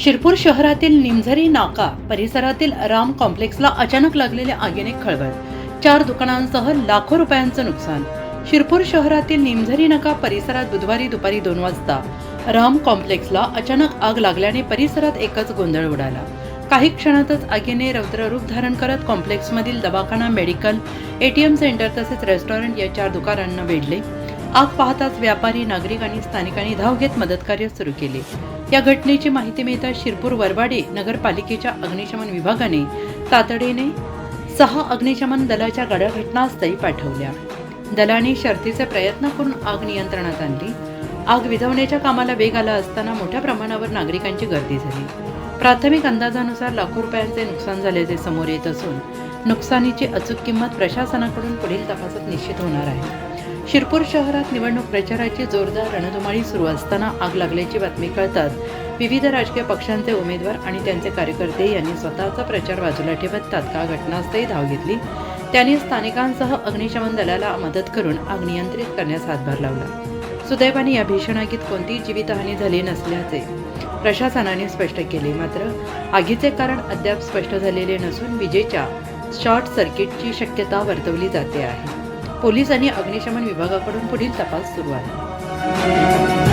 शिरपूर शहरातील निमझरी नाका परिसरातील राम कॉम्प्लेक्सला अचानक लागलेल्या आगीने खळबळ. चार दुकानांसह लाखो रुपयांचं नुकसान. शिरपूर शहरातील निमझरी नाका परिसरात बुधवारी दुपारी दोन वाजता राम कॉम्प्लेक्सला अचानक आग लागल्याने परिसरात एकच गोंधळ उडाला. काही क्षणातच आगीने रौद्ररूप धारण करत कॉम्प्लेक्समधील दवाखाना मेडिकल एटीएम सेंटर तसेच रेस्टॉरंट या चार दुकानांना वेढले. आग पाहताच व्यापारी नागरिक आणि स्थानिकांनी धाव घेत मदतकार्य सुरू केले. या घटनेची माहिती मिळताच शिरपूर वरवाडे नगरपालिकेच्या अग्निशमन विभागाने तातडीने सहा अग्निशमन दलाच्या गाड्या घटनास्थळी पाठवल्या. दलाने शर्थीचे प्रयत्न करून आग नियंत्रणात आणली. आग विझवण्याच्या कामाला वेग आला असताना मोठ्या प्रमाणावर नागरिकांची गर्दी झाली. प्राथमिक अंदाजानुसार लाखो रुपयांचे नुकसान झाल्याचे समोर येत असून नुकसानीची अचूक किंमत प्रशासनाकडून पुढील तपासात निश्चित होणार आहे. शिरपूर शहरात निवडणूक प्रचाराची जोरदार रणधुमाळी सुरू असताना आग लागल्याची बातमी कळताच विविध राजकीय पक्षांचे उमेदवार आणि त्यांचे कार्यकर्ते यांनी स्वतःचा प्रचार बाजूला ठेवत तात्काळ घटनास्थळी धाव घेतली. त्यांनी स्थानिकांसह अग्निशमन दलाला मदत करून आग नियंत्रित करण्यास हातभार लावला. सुदैवाने या भीषण आगीत कोणतीही जीवितहानी झाली नसल्याचे प्रशासनाने स्पष्ट केले. मात्र आगीचे कारण अद्याप स्पष्ट झालेले नसून विजेच्या शॉर्ट सर्किटची शक्यता वर्तवली जाते आहे. पोलीस आणि अग्निशमन विभागाकडून पुढील तपास सुरू आहे.